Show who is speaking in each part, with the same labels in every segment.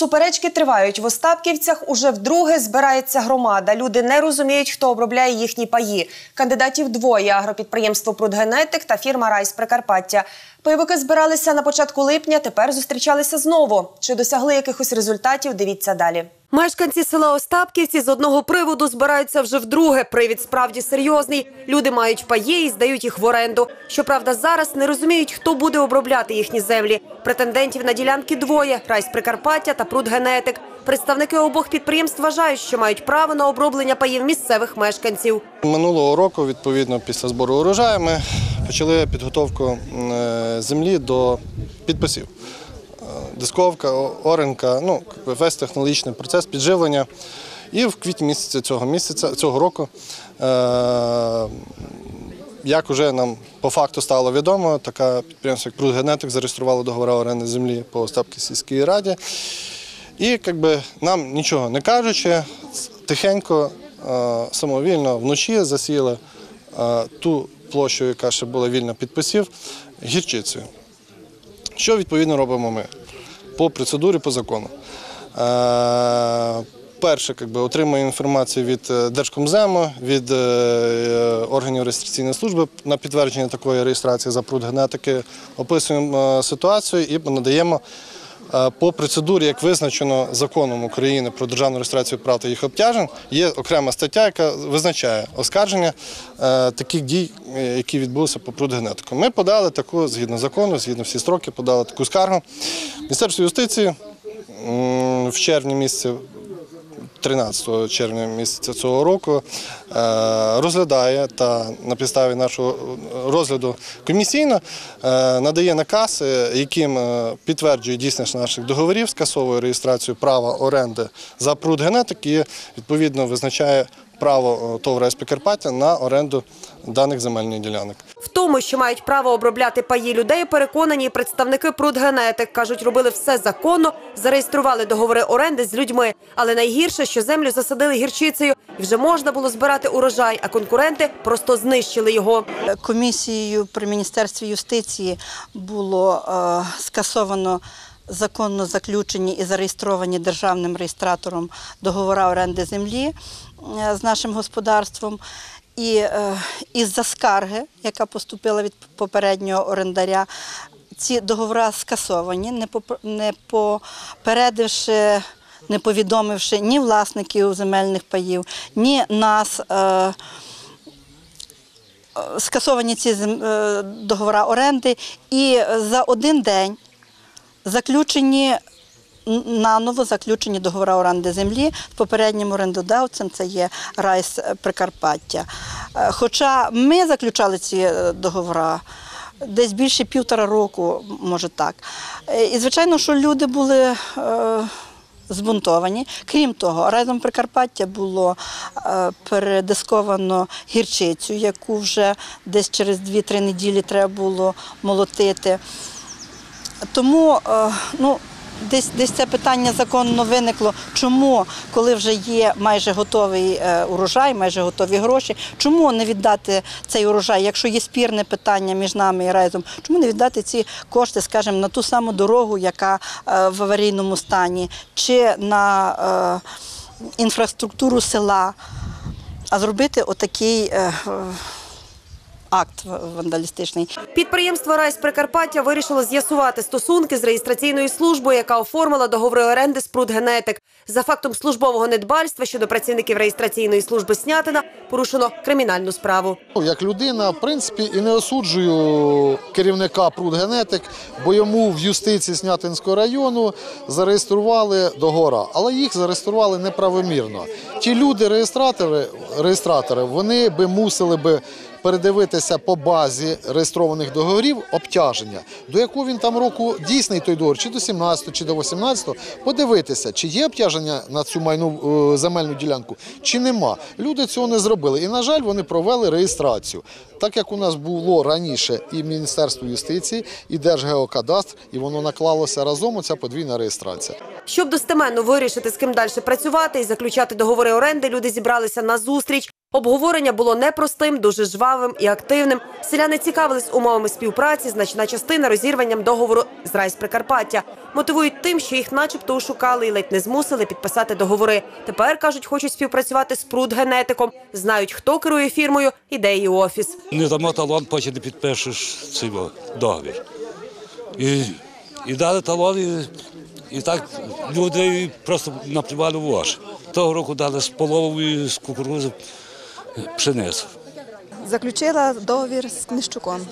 Speaker 1: Суперечки тривають в Остапківцях. Уже вдруге збирається громада. Люди не розуміють, хто обробляє їхні паї. Кандидатів двоє: агропідприємство Прудгенетик та фірма Райс Прикарпаття. Пайовики збиралися на початку липня. Тепер зустрічалися знову. Чи досягли якихось результатів? Дивіться далі. Мешканці села Остапківці з одного приводу збираються вже вдруге. Привід справді серйозний. Люди мають паї і здають їх в оренду. Щоправда, зараз не розуміють, хто буде обробляти їхні землі. Претендентів на ділянки двоє: Райс Прикарпаття та Прудгенетик. Представники обох підприємств вважають, що мають право на оброблення паїв місцевих мешканців.
Speaker 2: Минулого року, відповідно, після збору урожаю, ми почали підготовку е, землі до підписів. Дисковка, оренка, ну, весь технологічний процес підживлення. І в квітні місяці цього місяця, цього року, е, як вже нам по факту стало відомо, така підприємство, як Прудгенетик, зареєструвало договори оренди землі по Остапській сільській раді. І якби нам нічого не кажучи, тихенько, е, самовільно вночі засіяли е, ту площу, яка ще була вільна підписів, гірчицею. Що відповідно робимо ми по процедурі, по закону? Е, Перше, якби, отримуємо інформацію від е, Держкомзему, від е, органів реєстраційної служби на підтвердження такої реєстрації за пруд генетики, описуємо ситуацію і надаємо По процедурі, як визначено законом України про державну реєстрацію прав та їх обтяжень, є окрема стаття, яка визначає оскарження е, таких дій, е, які відбулися по прудгенетику. Ми подали таку, згідно закону, згідно всі строки, подали таку скаргу. Міністерство юстиції в червні місяці 13 червня місяця цього року е, розглядає та на підставі нашого розгляду комісійно е, надає наказ, е, яким підтверджує дійсність наших договорів, скасовує реєстрацію права оренди за пруд генетик і відповідно визначає право ТОВ «РайС Прикарпаття на оренду даних земельних ділянок.
Speaker 1: В тому, що мають право обробляти паї людей, переконані представники Прудгенетик. Кажуть, робили все законно, зареєстрували договори оренди з людьми. Але найгірше, що землю засадили гірчицею, і вже можна було збирати урожай, а конкуренти просто знищили його.
Speaker 3: Комісією при Міністерстві юстиції було е, скасовано законно заключені і зареєстровані державним реєстратором договори оренди землі е, з нашим господарством. І е, із-за скарги, яка поступила від попереднього орендаря, ці договори скасовані, не попередивши, не повідомивши ні власників земельних паїв, ні нас. Е, скасовані ці договори оренди, і за один день заключені наново заключені договори оренди землі з попереднім орендодавцем, це є Райс Прикарпаття. Е, Хоча ми заключали ці е, договори. Десь більше півтора року, може так. Е, І звичайно, що люди були е, збунтовані. Крім того, разом Прикарпаття було е, передисковано гірчицю, яку вже десь через 2-3 неділі треба було молотити. Тому е, ну, десь, десь це питання законно виникло. Чому, коли вже є майже готовий е, урожай, майже готові гроші, чому не віддати цей урожай, якщо є спірне питання між нами і райзом, чому не віддати ці кошти, скажімо, на ту саму дорогу, яка е, в аварійному стані, чи на інфраструктуру села, а зробити отакий. Акт вандалістичний.
Speaker 1: Підприємство Райс Прикарпаття вирішило з'ясувати стосунки з реєстраційною службою, яка оформила договори оренди з Прудгенетик. За фактом службового недбальства щодо працівників реєстраційної служби Снятина порушено кримінальну справу.
Speaker 4: Ну, Як людина, в принципі, і не осуджую керівника Прудгенетик, бо йому в юстиції Снятинського району зареєстрували договора, але їх зареєстрували неправомірно. Ті люди, реєстратори, реєстратори, вони би мусили би передивитися по базі реєстрованих договорів обтяження, до якого він там року дійсний той договір, чи до 17, чи до 18, подивитися, чи є обтяження на цю майну е, земельну ділянку, чи нема. Люди цього не зробили. І, на жаль, вони провели реєстрацію. Так як у нас було раніше і Міністерство юстиції, і Держгеокадастр, і воно наклалося разом, оця подвійна реєстрація.
Speaker 1: Щоб достеменно вирішити, з ким далі працювати і заключати договори оренди, люди зібралися на зустріч Обговорення було непростим, дуже жвавим і активним. Селяни цікавились умовами співпраці, значна частина розірванням договору з Райсприкарпаття. Мотивують тим, що їх начебто ушукали і ледь не змусили підписати договори. Тепер, кажуть, хочуть співпрацювати з прудгенетиком. Знають, хто керує фірмою, і де її офіс.
Speaker 5: Не дамо талон, потім не підпишеш цей договір. І, і дали талон, і, і так люди просто наплювали в очі. Того року дали з половою з кукурузи пшеницю.
Speaker 6: Заключила договір з Книщуком.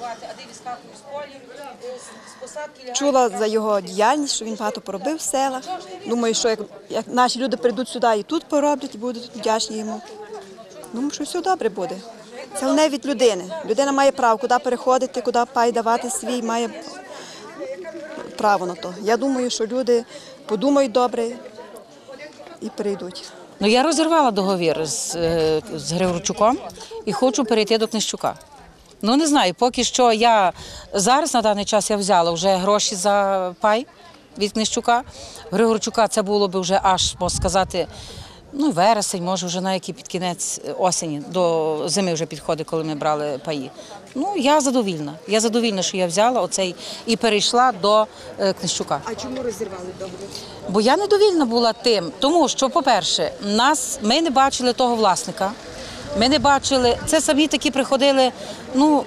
Speaker 6: Чула за його діяльність, що він багато поробив в селах. Думаю, що як, як наші люди прийдуть сюди і тут пороблять, і будуть вдячні йому. Думаю, що все добре буде. Це головне від людини. Людина має право, куди переходити, куди пай давати свій, має право на то. Я думаю, що люди подумають добре і прийдуть.
Speaker 7: Ну я розірвала договір з, е, з Григорчуком і хочу перейти до Книщука. Ну не знаю, поки що я зараз на даний час я взяла вже гроші за пай від Книщука. Григорчука це було б вже аж, можна сказати, ну вересень, може вже на який під кінець осені, до зими вже підходить, коли ми брали паї. Ну я задовільна. Я задовільна, що я взяла оцей і перейшла до е, Книщука.
Speaker 6: А чому розірвали договір?
Speaker 7: Бо я недовільна була тим, тому що, по-перше, нас ми не бачили того власника. Ми не бачили, це самі такі приходили. Ну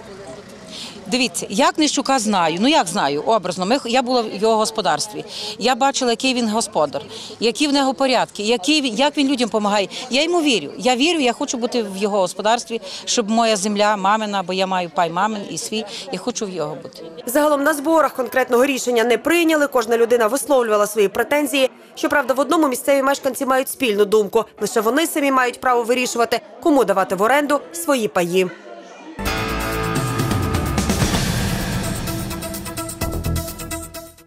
Speaker 7: дивіться, я Книщука знаю. Ну як знаю, образно. Ми я була в його господарстві. Я бачила, який він господар, які в нього порядки, який він, як він людям допомагає. Я йому вірю. Я вірю, я хочу бути в його господарстві, щоб моя земля, мамина, бо я маю пай мамин і свій. Я хочу в його бути.
Speaker 1: Загалом на зборах конкретного рішення не прийняли. Кожна людина висловлювала свої претензії. Щоправда, в одному місцеві мешканці мають спільну думку. Лише вони самі мають право вирішувати, кому давати в оренду свої паї.